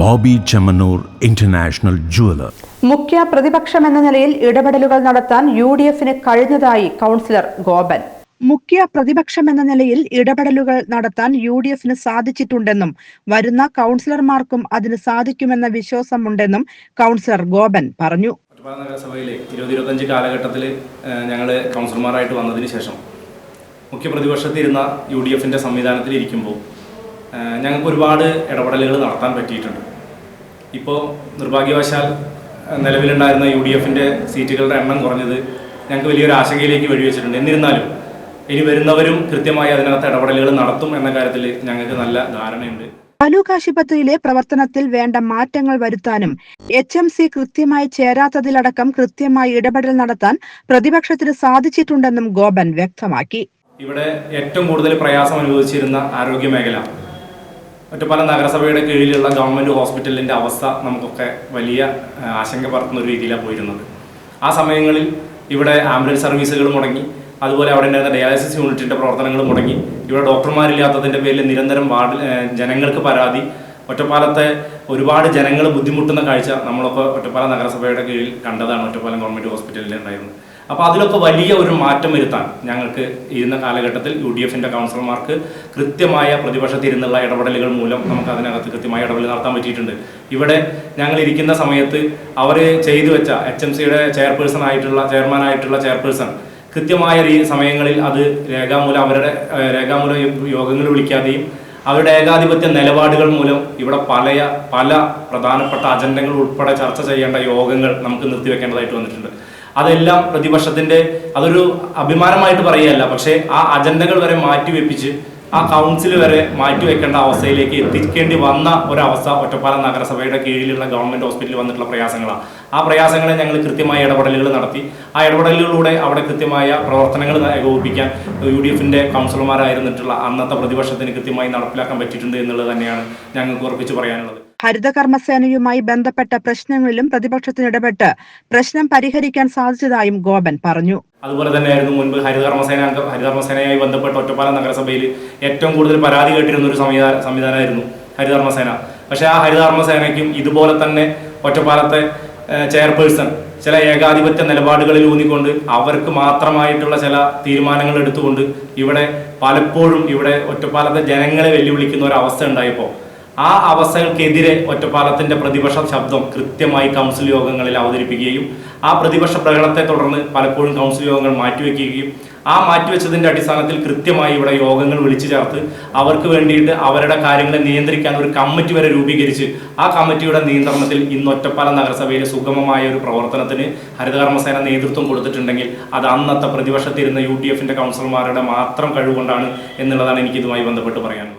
Bobby Chemmanur international jeweller. മുഖ്യ പ്രതിപക്ഷമെന്ന നിലയിൽ ഇടപെടലുകൾ നടത്താൻ യു ഡി എഫിന് കഴിഞ്ഞതായി കൗൺസിലർ ഗോപൻ. മുഖ്യ പ്രതിപക്ഷമെന്ന നിലയിൽ ഇടപെടലുകൾ നടത്താൻ യു ഡി എഫിന് സാധിച്ചിട്ടുണ്ടെന്നും വരുന്ന കൗൺസിലർമാർക്കും അതിന് സാധിക്കുമെന്ന വിശ്വാസമുണ്ടെന്നും കൗൺസിലർ ഗോപൻ പറഞ്ഞു. നഗരസഭയിലെ ഇരുപത് ഇരുപത്തഞ്ച് കാലഘട്ടത്തിൽ ഞങ്ങൾ കൗൺസിലർമാരായിട്ട് വന്നതിന് ശേഷം മുഖ്യ പ്രതിപക്ഷത്തിരുന്ന യു ഡി എഫിന്റെ സംവിധാനത്തിൽ ഇരിക്കുമ്പോൾ ഞങ്ങൾക്ക് ഒരുപാട് ഇടപെടലുകൾ നടത്താൻ പറ്റിയിട്ടുണ്ട്. ഇപ്പോൾ നിർഭാഗ്യവശാൽ നിലവിലുണ്ടായിരുന്ന യു ഡി എഫിന്റെ സീറ്റുകളുടെ എണ്ണം കുറഞ്ഞത് ഞങ്ങൾക്ക് വലിയൊരു ആശങ്കയിലേക്ക് വഴിവെച്ചിട്ടുണ്ട്. എന്നിരുന്നാലും ഇനി വരുന്നവരും കൃത്യമായി അതിനകത്ത് ഇടപെടലുകൾ നടത്തും എന്ന കാര്യത്തിൽ ഞങ്ങൾക്ക് നല്ല ധാരണയുണ്ട്. താലൂക്ക് ആശുപത്രിയിലെ പ്രവർത്തനത്തിൽ വേണ്ട മാറ്റങ്ങൾ വരുത്താനും എച്ച് എം സി കൃത്യമായി ചേരാത്തതിലടക്കം കൃത്യമായി ഇടപെടൽ നടത്താൻ പ്രതിപക്ഷത്തിന് സാധിച്ചിട്ടുണ്ടെന്നും ഗോപൻ വ്യക്തമാക്കി. ഇവിടെ ഏറ്റവും കൂടുതൽ പ്രയാസം അനുഭവിച്ചിരുന്ന ആരോഗ്യ മേഖല ഒറ്റപ്പാലം നഗരസഭയുടെ കീഴിലുള്ള ഗവൺമെന്റ് ഹോസ്പിറ്റലിന്റെ അവസ്ഥ നമുക്കൊക്കെ വലിയ ആശങ്ക പറത്തുന്ന ഒരു രീതിയിലാണ് പോയിരുന്നത്. ആ സമയങ്ങളിൽ ഇവിടെ ആംബുലൻസ് സർവീസുകൾ മുടങ്ങി അതുപോലെ അവിടെ ഉണ്ടായിരുന്ന ഡയാലിസിസ് യൂണിറ്റിന്റെ പ്രവർത്തനങ്ങൾ മുടങ്ങി ഇവിടെ ഡോക്ടർമാരില്ലാത്തതിന്റെ പേരിൽ നിരന്തരം വാർഡ് ജനങ്ങൾക്ക് പരാതി ഒറ്റപ്പാലത്തെ ഒരുപാട് ജനങ്ങൾ ബുദ്ധിമുട്ടുന്ന കാഴ്ച നമ്മളൊക്കെ ഒറ്റപ്പാലം നഗരസഭയുടെ കീഴിൽ കണ്ടതാണ് ഒറ്റപ്പാലം ഗവൺമെന്റ് ഹോസ്പിറ്റലിൽ ഉണ്ടായിരുന്നത്. അപ്പോൾ അതിലൊക്കെ വലിയ ഒരു മാറ്റം വരുത്താൻ ഞങ്ങൾക്ക് ഇരുന്ന കാലഘട്ടത്തിൽ യു ഡി എഫിന്റെ കൗൺസിലർമാർക്ക് കൃത്യമായ പ്രതിപക്ഷത്തിരുന്നുള്ള ഇടപെടലുകൾ മൂലം നമുക്ക് അതിനകത്ത് കൃത്യമായ ഇടപെടൽ നടത്താൻ പറ്റിയിട്ടുണ്ട്. ഇവിടെ ഞങ്ങൾ ഇരിക്കുന്ന സമയത്ത് അവർ ചെയ്തു വെച്ച എച്ച് എം സിയുടെ ചെയർപേഴ്സൺ ആയിട്ടുള്ള ചെയർമാൻ ആയിട്ടുള്ള ചെയർപേഴ്സൺ കൃത്യമായ സമയങ്ങളിൽ അത് രേഖാമൂലം അവരുടെ രേഖാമൂലം യോഗങ്ങൾ വിളിക്കാതെയും അവരുടെ ഏകാധിപത്യ നിലപാടുകൾ മൂലം ഇവിടെ പല പല പ്രധാനപ്പെട്ട അജണ്ടകൾ ഉൾപ്പെടെ ചർച്ച ചെയ്യേണ്ട യോഗങ്ങൾ നമുക്ക് നിർത്തിവെക്കേണ്ടതായിട്ട് വന്നിട്ടുണ്ട്. അതെല്ലാം പ്രതിപക്ഷത്തിന്റെ അതൊരു അഭിമാനമായിട്ട് പറയുകയല്ല. പക്ഷേ ആ അജണ്ടകൾ വരെ മാറ്റിവെപ്പിച്ച് ആ കൗൺസിൽ വരെ മാറ്റിവെക്കേണ്ട അവസ്ഥയിലേക്ക് എത്തിക്കേണ്ടി വന്ന ഒരവസ്ഥ ഒറ്റപ്പാലം നഗരസഭയുടെ കീഴിലുള്ള ഗവൺമെന്റ് ഹോസ്പിറ്റലിൽ വന്നിട്ടുള്ള പ്രയാസങ്ങളാണ്. ആ പ്രയാസങ്ങളെ ഞങ്ങൾ കൃത്യമായ ഇടപെടലുകൾ നടത്തി. ആ ഇടപെടലുകളിലൂടെ അവിടെ കൃത്യമായ പ്രവർത്തനങ്ങൾ ഏകോപിപ്പിക്കാൻ യു ഡി എഫിന്റെ കൗൺസിലർമാരായിരുന്നിട്ടുള്ള അന്നത്തെ പ്രതിപക്ഷത്തിന് കൃത്യമായി നടപ്പിലാക്കാൻ പറ്റിയിട്ടുണ്ട് എന്നുള്ളത് തന്നെയാണ് ഞങ്ങൾക്ക് ഉറപ്പിച്ച് പറയാനുള്ളത്. ഹരിതകർമ്മസേനയുമായി ബന്ധപ്പെട്ട പ്രശ്നങ്ങളിലും പ്രതിപക്ഷത്തിന് ഇടപെട്ട് പ്രശ്നം പരിഹരിക്കാൻ സാധിച്ചതായും ഗോപൻ പറഞ്ഞു. അതുപോലെ തന്നെയായിരുന്നു മുൻപ് ഹരിതകർമ്മസേന ഹരിതകർമ്മസേനയുമായി ബന്ധപ്പെട്ട ഒറ്റപ്പാലം നഗരസഭയിൽ ഏറ്റവും കൂടുതൽ പരാതി കേട്ടിരുന്ന ഒരു സംവിധാന സംവിധാനമായിരുന്നു ഹരിതകർമ്മസേന. പക്ഷേ ആ ഹരിതകർമ്മസേനയ്ക്കും ഇതുപോലെ തന്നെ ഒറ്റപ്പാലത്തെ ചെയർപേഴ്സൺ ചില ഏകാധിപത്യ നിലപാടുകളിൽ ഊന്നിക്കൊണ്ട് അവർക്ക് മാത്രമായിട്ടുള്ള ചില തീരുമാനങ്ങൾ എടുത്തുകൊണ്ട് ഇവിടെ പലപ്പോഴും ഇവിടെ ഒറ്റപ്പാലത്തെ ജനങ്ങളെ വെല്ലുവിളിക്കുന്ന ഒരു അവസ്ഥ ഉണ്ടായപ്പോൾ ആ അവസ്ഥകൾക്കെതിരെ ഒറ്റപ്പാലത്തിന്റെ പ്രതിപക്ഷ ശബ്ദം കൃത്യമായി കൗൺസിൽ യോഗങ്ങളിൽ അവതരിപ്പിക്കുകയും ആ പ്രതിപക്ഷ പ്രകടനത്തെ തുടർന്ന് പലപ്പോഴും കൗൺസിൽ യോഗങ്ങൾ മാറ്റിവെക്കുകയും ആ മാറ്റിവെച്ചതിന്റെ അടിസ്ഥാനത്തിൽ കൃത്യമായി ഇവിടെ യോഗങ്ങൾ വിളിച്ചു ചേർത്ത് അവർക്ക് വേണ്ടിയിട്ട് അവരുടെ കാര്യങ്ങളെ നിയന്ത്രിക്കാൻ ഒരു കമ്മിറ്റി വരെ രൂപീകരിച്ച് ആ കമ്മിറ്റിയുടെ നിയന്ത്രണത്തിൽ ഇന്ന് ഒറ്റപ്പാലം നഗരസഭയിലെ സുഗമമായ ഒരു പ്രവർത്തനത്തിന് ഹരിതകർമ്മസേന നേതൃത്വം കൊടുത്തിട്ടുണ്ടെങ്കിൽ അത് അന്നത്തെ പ്രതിപക്ഷത്തിരുന്ന യു ഡി എഫിന്റെ കൗൺസിലർമാരുടെ മാത്രം കഴിവുകൊണ്ടാണ് എന്നുള്ളതാണ് എനിക്ക് ഇതുമായി ബന്ധപ്പെട്ട് പറയാനുള്ളത്.